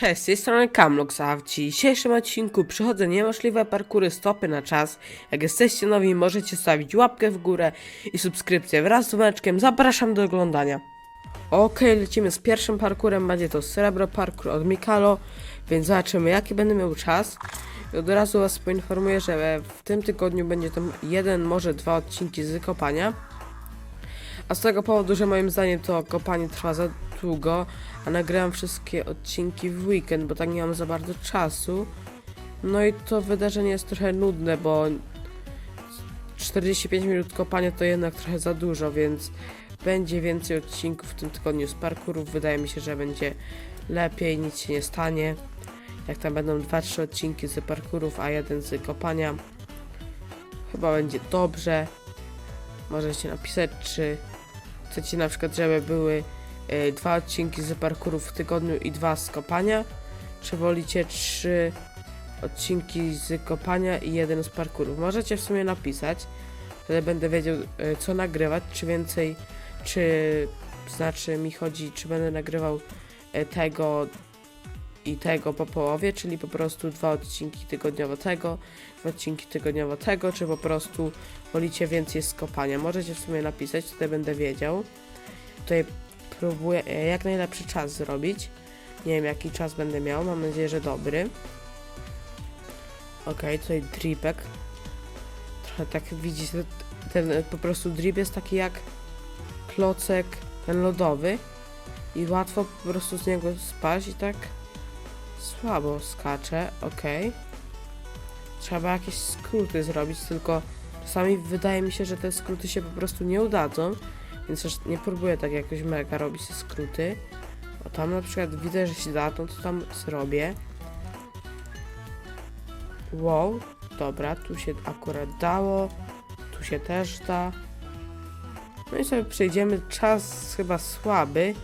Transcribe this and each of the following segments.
Cześć, z tej strony Kamlux, a w dzisiejszym odcinku przychodzę niemożliwe parkury stopy na czas. Jak jesteście nowi, możecie stawić łapkę w górę i subskrypcję wraz z dzwoneczkiem. Zapraszam do oglądania. Okej, lecimy z pierwszym parkurem, będzie to srebro parkour od Mikalo, więc zobaczymy jaki będę miał czas. I od razu was poinformuję, że w tym tygodniu będzie to jeden, może dwa odcinki z kopania. A z tego powodu, że moim zdaniem to kopanie trwa za długo, a nagrałem wszystkie odcinki w weekend, bo tak nie mam za bardzo czasu. No i to wydarzenie jest trochę nudne, bo 45 minut kopania to jednak trochę za dużo, więc będzie więcej odcinków w tym tygodniu z parkurów. Wydaje mi się, że będzie lepiej, nic się nie stanie. Jak tam będą 2-3 odcinki z parkurów, a jeden z kopania, chyba będzie dobrze. Możecie napisać, czy chcecie na przykład, żeby były dwa odcinki z parkurów w tygodniu i dwa z kopania, czy wolicie trzy odcinki z kopania i jeden z parkurów. Możecie w sumie napisać, wtedy będę wiedział y, co nagrywać, czy więcej, czy znaczy mi chodzi, czy będę nagrywał y, tego i tego po połowie, czyli po prostu dwa odcinki tygodniowo tego, dwa odcinki tygodniowo tego, czy po prostu wolicie więcej z kopania. Możecie w sumie napisać, tutaj będę wiedział. Tutaj próbuję e, jak najlepszy czas zrobić. Nie wiem jaki czas będę miał, mam nadzieję, że dobry. Ok, tutaj dripek. Trochę tak widzicie, ten e, po prostu drip jest taki jak klocek ten lodowy i łatwo po prostu z niego spaść i tak słabo skacze, ok. Trzeba jakieś skróty zrobić, tylko czasami wydaje mi się, że te skróty się po prostu nie udadzą, więc też nie próbuję tak jakoś mega robić skróty. O tam na przykład widzę, że się da, to co tam zrobię. Wow, dobra, tu się akurat dało, tu się też da. No i sobie przejdziemy, czas chyba słaby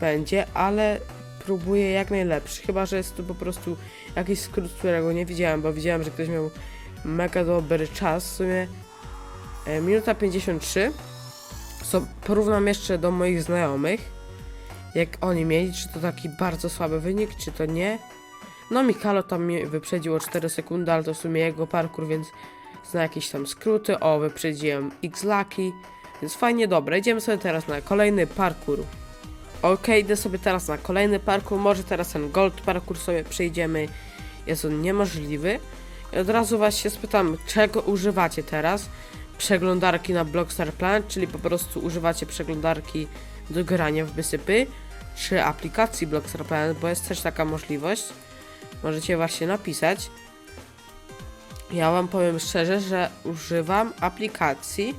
będzie, ale próbuję jak najlepszy, chyba, że jest tu po prostu jakiś skrót, którego nie widziałem, bo widziałem, że ktoś miał mega dobry czas, w sumie e, minuta 53, so, porównam jeszcze do moich znajomych, jak oni mieli, czy to taki bardzo słaby wynik, czy to nie. No Mikalo tam mnie wyprzedził o 4 sekundy, ale to w sumie jego parkour, więc zna jakieś tam skróty, o wyprzedziłem X-Lucky, więc fajnie, dobra, idziemy sobie teraz na kolejny parkour. Ok, idę sobie teraz na kolejny parkour, może teraz ten gold parkour sobie przejdziemy, jest on niemożliwy. I od razu was się spytam, czego używacie teraz? Przeglądarki na Blockstar Planet, czyli po prostu używacie przeglądarki do grania w wysypy, czy aplikacji Blockstar Planet, bo jest też taka możliwość. Możecie właśnie napisać. Ja wam powiem szczerze, że używam aplikacji.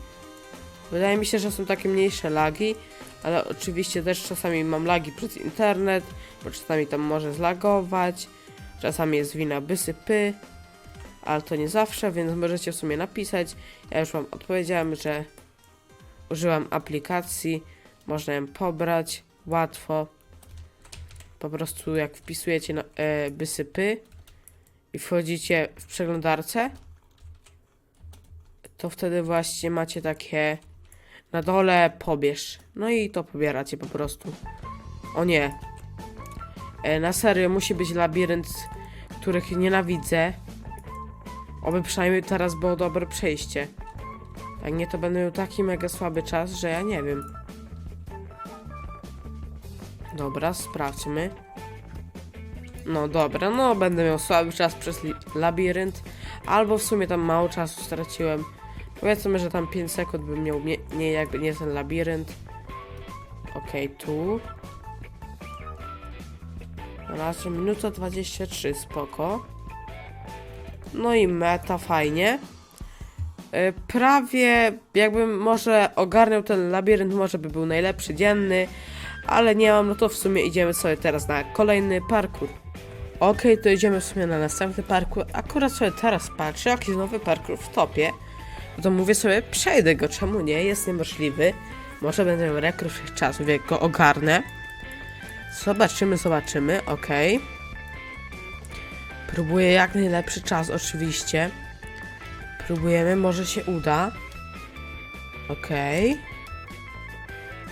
Wydaje mi się, że są takie mniejsze lagi, ale oczywiście też czasami mam lagi przez internet, bo czasami tam może zlagować, czasami jest wina wysypy, ale to nie zawsze, więc możecie w sumie napisać. Ja już wam odpowiedziałem, że użyłam aplikacji, można ją pobrać łatwo. Po prostu jak wpisujecie na, e, wysypy i wchodzicie w przeglądarce, to wtedy właśnie macie takie na dole pobierz. No i to pobieracie po prostu. O nie. E, na serio musi być labirynt, których nienawidzę. Oby przynajmniej teraz było dobre przejście. Jak nie, to będę miał taki mega słaby czas, że ja nie wiem. Dobra, sprawdźmy. No dobra, no będę miał słaby czas przez labirynt. Albo w sumie tam mało czasu straciłem. Powiedzmy, że tam 5 sekund bym miał mie- nie jakby nie ten labirynt. Okej, tu. Na razie minuta 23, spoko. No i meta, fajnie. Y, Prawie jakbym może ogarniał ten labirynt, może by był najlepszy dzienny, ale nie mam, no to w sumie idziemy sobie teraz na kolejny parkour. Okej, to idziemy w sumie na następny parkour. Akurat sobie teraz patrzę, jakiś nowy parkour w topie. No to mówię sobie, przejdę go, czemu nie? Jest niemożliwy. Może będę miał rekord czasów, jak go ogarnę. Zobaczymy, zobaczymy, okej. Próbuję jak najlepszy czas, oczywiście. Próbujemy, może się uda. Okej.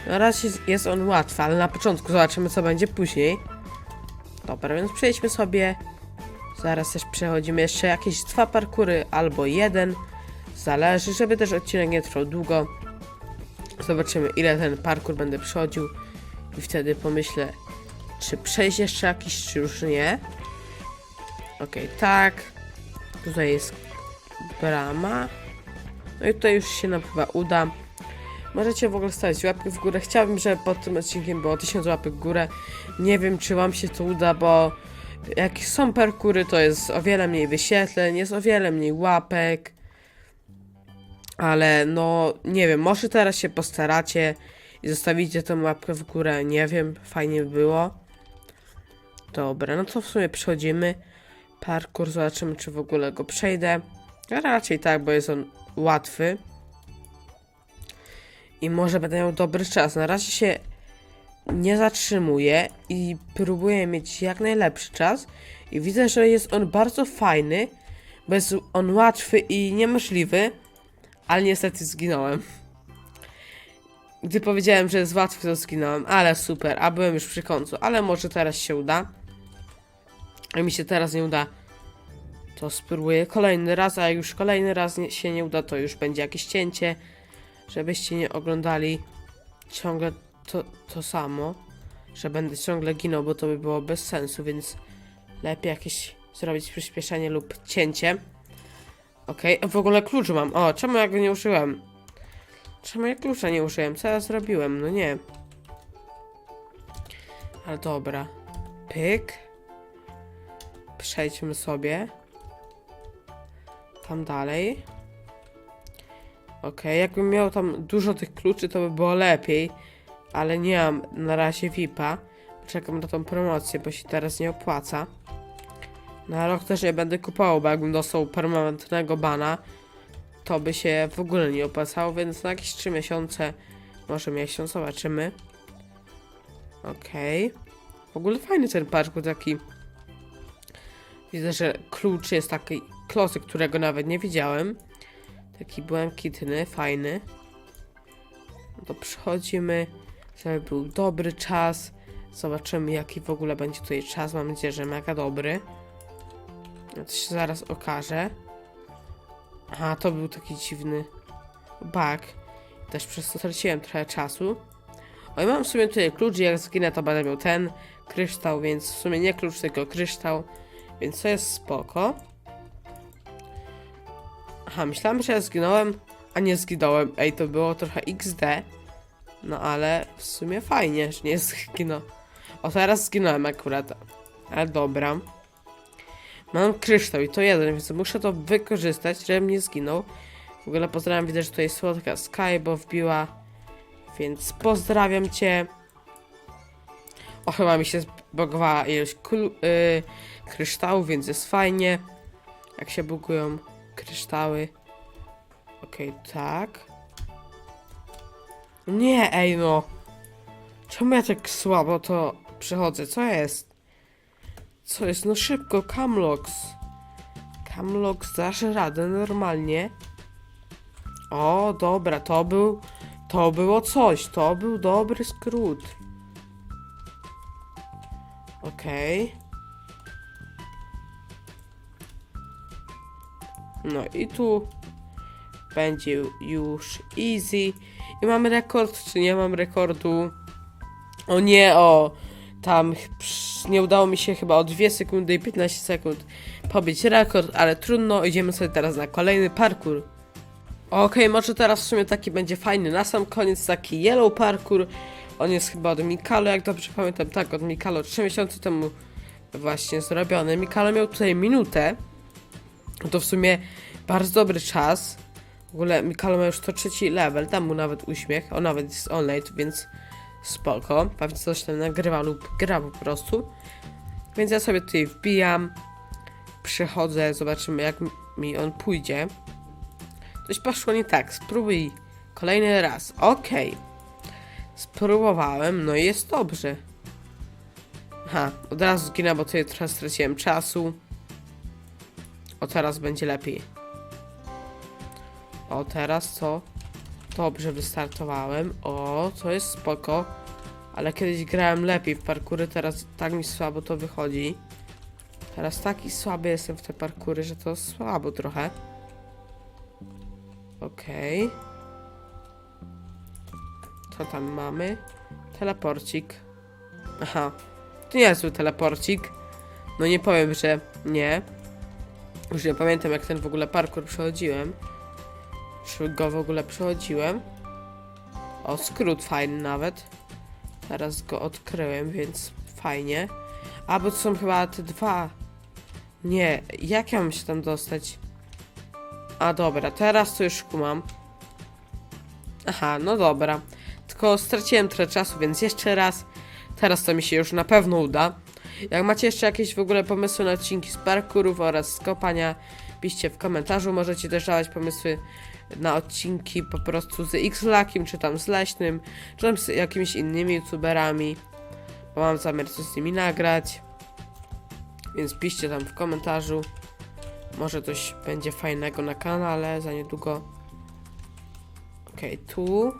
Na razie jest on łatwy, ale na początku zobaczymy, co będzie później. Dobra, więc przejdźmy sobie. Zaraz też przechodzimy jeszcze jakieś dwa parkury albo jeden. Zależy, żeby też odcinek nie trwał długo. Zobaczymy ile ten parkur będę przechodził i wtedy pomyślę, czy przejść jeszcze jakiś, czy już nie. Okej, tak. Tutaj jest brama. No i tutaj już się nam chyba uda. Możecie w ogóle stawić łapki w górę. Chciałbym, żeby pod tym odcinkiem było 1000 łapek w górę. Nie wiem, czy wam się to uda, bo jak są parkury, to jest o wiele mniej wyświetleń, jest o wiele mniej łapek. Ale no, nie wiem, może teraz się postaracie i zostawicie tę łapkę w górę. Nie wiem, fajnie by było. Dobra, no to w sumie przechodzimy. Parkour, zobaczymy, czy w ogóle go przejdę. Raczej tak, bo jest on łatwy. I może będę miał dobry czas. Na razie się nie zatrzymuję i próbuję mieć jak najlepszy czas. I widzę, że jest on bardzo fajny, bo jest on łatwy i niemożliwy, ale niestety zginąłem. Gdy powiedziałem, że jest łatwy, to zginąłem, ale super, a byłem już przy końcu, ale może teraz się uda. A mi się teraz nie uda, to spróbuję kolejny raz, a jak już kolejny raz nie, się nie uda, to już będzie jakieś cięcie, żebyście nie oglądali ciągle to, to samo, że będę ciągle ginął, bo to by było bez sensu, więc lepiej jakieś zrobić przyspieszenie lub cięcie. Okej, w ogóle klucz mam. O, czemu ja go nie użyłem? Czemu ja klucza nie użyłem? Co ja zrobiłem? No nie. Ale dobra. Pyk. Przejdźmy sobie. Tam dalej. Okej, jakbym miał tam dużo tych kluczy, to by było lepiej. Ale nie mam na razie VIPa. Czekam na tą promocję, bo się teraz nie opłaca. Na rok też nie będę kupował, bo jakbym dostał permanentnego bana, to by się w ogóle nie opłacało, więc na jakieś 3 miesiące, może miesiąc, zobaczymy. Okej. W ogóle fajny ten parkour taki. Widzę, że klucz jest taki klosy, którego nawet nie widziałem. Taki błękitny, fajny. No to przechodzimy, żeby był dobry czas. Zobaczymy, jaki w ogóle będzie tutaj czas. Mam nadzieję, że mega dobry. No to się zaraz okaże. Aha, to był taki dziwny bug. Też przez to straciłem trochę czasu. O i mam w sumie tutaj klucz, jak zginę to będę miał ten kryształ, więc w sumie nie klucz, tylko kryształ. Więc to jest spoko. Aha, myślałem, że ja zginąłem, a nie zginąłem. Ej, to było trochę XD. No ale w sumie fajnie, że nie zginął. O, teraz zginąłem akurat. Ale dobra. Mam kryształ i to jeden, więc muszę to wykorzystać, żebym nie zginął. W ogóle pozdrawiam, widzę, że tutaj słodka Sky, bo wbiła. Więc pozdrawiam cię. O, chyba mi się zbogowała ilość yy, kryształów, więc jest fajnie. Jak się bugują kryształy. Okej, tak. Nie, ej no. Czemu ja tak słabo to przechodzę? Co jest? Co jest? No szybko, Camlox. Camlox dasz radę normalnie. O, dobra, to był... To było coś, to był dobry skrót. Okej. No i tu będzie już easy. I mamy rekord, czy nie mam rekordu? O nie, o! Tam nie udało mi się chyba o 2 sekundy i 15 sekund pobić rekord, ale trudno, idziemy sobie teraz na kolejny parkour. Okej, może teraz w sumie taki będzie fajny. Na sam koniec taki yellow parkour. On jest chyba od Mikalo, jak dobrze pamiętam, tak, od Mikalo 3 miesiące temu właśnie zrobiony. Mikalo miał tutaj minutę. To w sumie bardzo dobry czas. W ogóle Mikalo ma już 103 level, tam mu nawet uśmiech, on nawet jest online, więc spoko. Pewnie coś tam nagrywa lub gra po prostu. Więc ja sobie tutaj wbijam, przychodzę, zobaczymy jak mi on pójdzie. Coś poszło nie tak, spróbuj kolejny raz. Okej. Spróbowałem, no i jest dobrze. Aha, od razu zginę, bo tutaj trochę straciłem czasu. O, teraz będzie lepiej. O, teraz co? Dobrze wystartowałem. O, to jest spoko. Ale kiedyś grałem lepiej w parkury, teraz tak mi słabo to wychodzi. Teraz taki słaby jestem w te parkury, że to słabo trochę. Okej. Co tam mamy? Teleporcik. Aha. To nie jest zły teleporcik. No nie powiem, że nie. Już nie pamiętam jak ten w ogóle parkour przechodziłem. Czy go w ogóle przechodziłem. O, skrót fajny nawet. Teraz go odkryłem, więc fajnie. A, bo to są chyba te dwa. Nie, jak ja mam się tam dostać? A, dobra, teraz to już kumam. Aha, no dobra. Tylko straciłem trochę czasu, więc jeszcze raz. Teraz to mi się już na pewno uda. Jak macie jeszcze jakieś w ogóle pomysły na odcinki z parkurów oraz z kopania, piszcie w komentarzu. Możecie też dawać pomysły na odcinki po prostu z X-Lakiem, czy tam z Leśnym, czy tam z jakimiś innymi youtuberami, bo mam zamiar coś z nimi nagrać. Więc piszcie tam w komentarzu. Może coś będzie fajnego na kanale za niedługo. Okej, tu.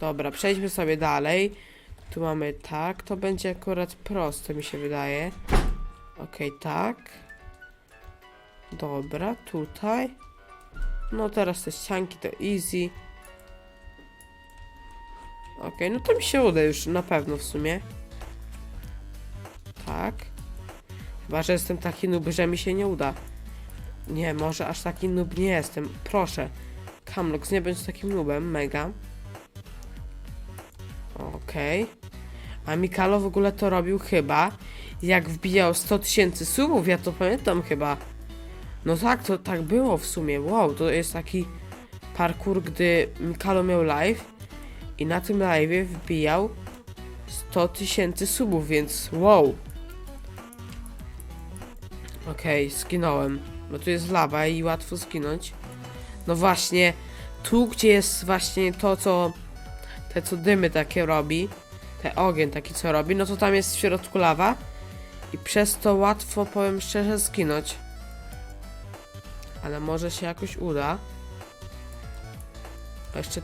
Dobra, przejdźmy sobie dalej. Tu mamy tak, to będzie akurat proste mi się wydaje. Okej, tak. Dobra, tutaj. No teraz te ścianki to easy. Okej, no to mi się uda już na pewno w sumie. Tak. Chyba, że jestem taki noob, że mi się nie uda. Nie, może aż taki noob nie jestem. Proszę. Kamlux, nie bądź takim noobem, mega. Okej. A Mikalo w ogóle to robił chyba, jak wbijał 100 tysięcy subów, ja to pamiętam chyba. No tak, to tak było w sumie. Wow, to jest taki parkour, gdy Mikalo miał live i na tym live wbijał 100 tysięcy subów, więc wow. Okej, skinąłem. No tu jest lawa i łatwo skinąć. No właśnie, tu gdzie jest właśnie to, co te co dymy takie robi, te ogień taki co robi, no to tam jest w środku lawa i przez to łatwo, powiem szczerze, zginąć. Ale może się jakoś uda. A jeszcze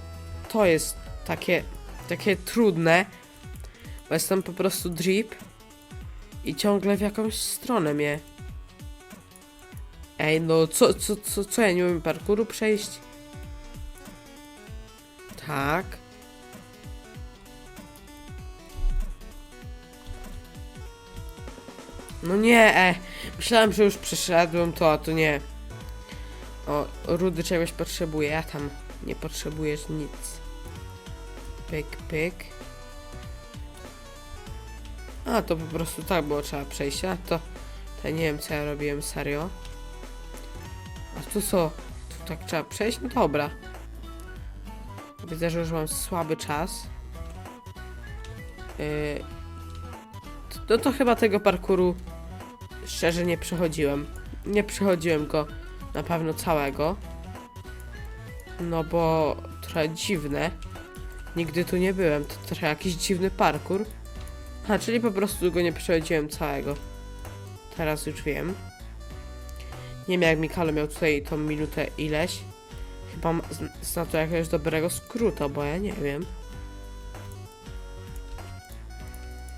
to jest takie, takie trudne, bo jestem po prostu drip i ciągle w jakąś stronę mnie. Ej, no co, co, co, co ja nie umiem parkouru przejść? Tak. No nie, e, myślałem, że już przeszedłem to, a to nie. O, Rudy czegoś potrzebuje, ja tam nie potrzebujesz nic. Pyk, pyk. A, to po prostu tak było, trzeba przejść, a to, to nie wiem, co ja robiłem, serio. A tu co? Tu tak trzeba przejść? No dobra. Widzę, że już mam słaby czas. Yy, no to chyba tego parkuru szczerze nie przechodziłem. Nie przechodziłem go na pewno całego. No bo trochę dziwne. Nigdy tu nie byłem. To trochę jakiś dziwny parkur. A, czyli po prostu go nie przechodziłem całego. Teraz już wiem. Nie wiem jak Mikalo miał tutaj tą minutę ileś. Chyba zna to jakiegoś dobrego skróta, bo ja nie wiem.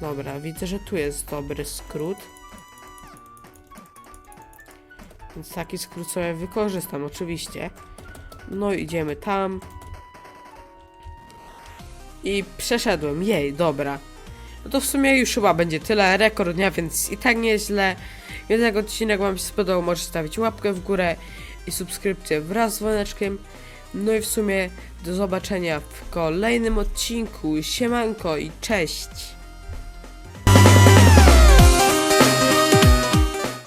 Dobra, widzę, że tu jest dobry skrót. Więc taki skrót sobie wykorzystam, oczywiście. No idziemy tam. I przeszedłem, jej, dobra. No to w sumie już chyba będzie tyle, rekord dnia, więc i tak nieźle. Jak odcinek Wam się spodobał, możecie stawić łapkę w górę i subskrypcję wraz z dzwoneczkiem. No i w sumie do zobaczenia w kolejnym odcinku. Siemanko i cześć!